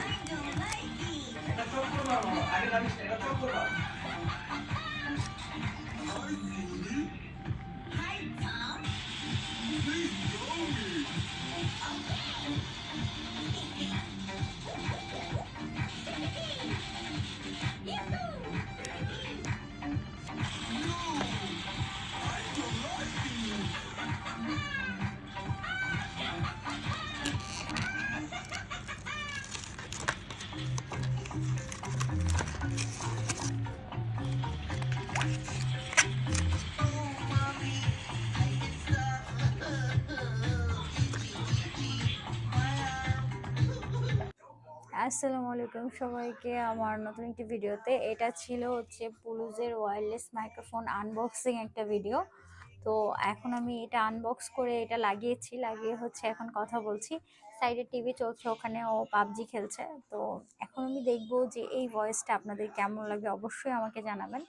チョコのあれなんです。আসসালামু আলাইকুম সবাইকে। আমার নতুন একটি ভিডিওতে এটা ছিল হচ্ছে পুলুজের ওয়্যারলেস মাইক্রোফোন আনবক্সিং একটা ভিডিও তো এখন আমি এটা আনবক্স করে এটা লাগিয়েছি, লাগিয়ে হচ্ছে এখন কথা বলছি। সাইডে টিভি চলছে ওখানে ও পাবজি খেলছে। তো এখন আমি দেখব যে এই ভয়েসটা আপনাদের কেমন লাগে, অবশ্যই আমাকে জানাবেন।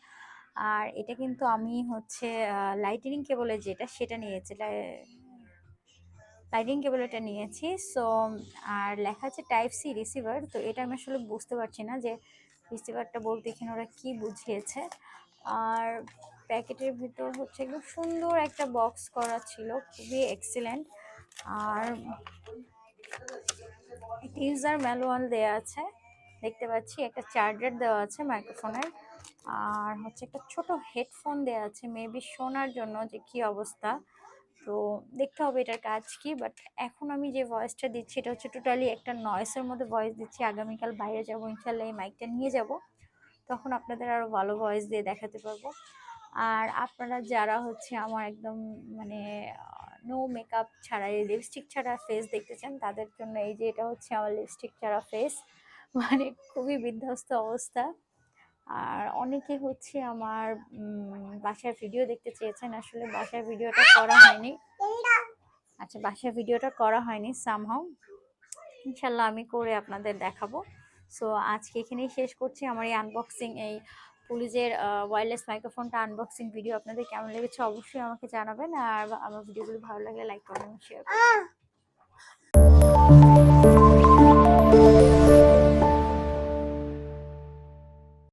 আর এটা কিন্তু আমি হচ্ছে লাইটিনিং কেবলের যেটা সেটা নিয়েছি, লাই- লাইটিং কেবল এটা নিয়েছি। সো আর লেখা আছে টাইপ সি রিসিভার তো এটা আমি আসলে বুঝতে পারছি না যে রিসিভারটা বলতে এখানে ওরা কী বুঝিয়েছে। আর প্যাকেটের ভিতর হচ্ছে একদম সুন্দর একটা বক্স করা ছিল, খুবই এক্সিলেন্ট আর ইউজার ম্যানুয়াল দেওয়া আছে। দেখতে পাচ্ছি, একটা চার্জার দেওয়া আছে মাইক্রোফোনের। আর হচ্ছে একটা ছোট হেডফোন দেওয়া আছে, মেবি শোনার জন্য যে কি অবস্থা। তো দেখতে হবে এটার কাজ কি বাট এখন আমি যে ভয়েসটা দিচ্ছি, এটা হচ্ছে টোটালি একটা নয়েসের মধ্যে ভয়েস দিচ্ছি। আগামীকাল বাইরে যাব ইনশাল্লাহ এই মাইকটা নিয়ে যাব। তখন আপনাদের আরও ভালো ভয়েস দিয়ে দেখাতে পারব। আর আপনারা যারা হচ্ছে আমার একদম মানে নো মেকআপ ছাড়াই লিপস্টিক ছাড়া ফেস দেখতে চান, তাদের জন্য এই যে এটা হচ্ছে আমার লিপস্টিক ছাড়া ফেস মানে খুবই বিধ্বস্ত অবস্থা। আর অনেকে হচ্ছে আমার বাসার ভিডিও দেখতে চেয়েছেন। আসলে বাসার ভিডিওটা করা হয়নি। আচ্ছা বাসার ভিডিওটা করা হয়নি সামহাও ইনশাল্লাহ আমি করে আপনাদের দেখাবো। সো আজকে এখানেই শেষ করছি। আমার এই আনবক্সিং এই পুলিশের ওয়্যারলেস মাইক্রোফোনটা আনবক্সিং ভিডিও আপনাদের কেমন লেগেছে অবশ্যই আমাকে জানাবেন। আর আমার ভিডিওগুলো ভালো লাগলে লাইক করবেন শেয়ার করবেন।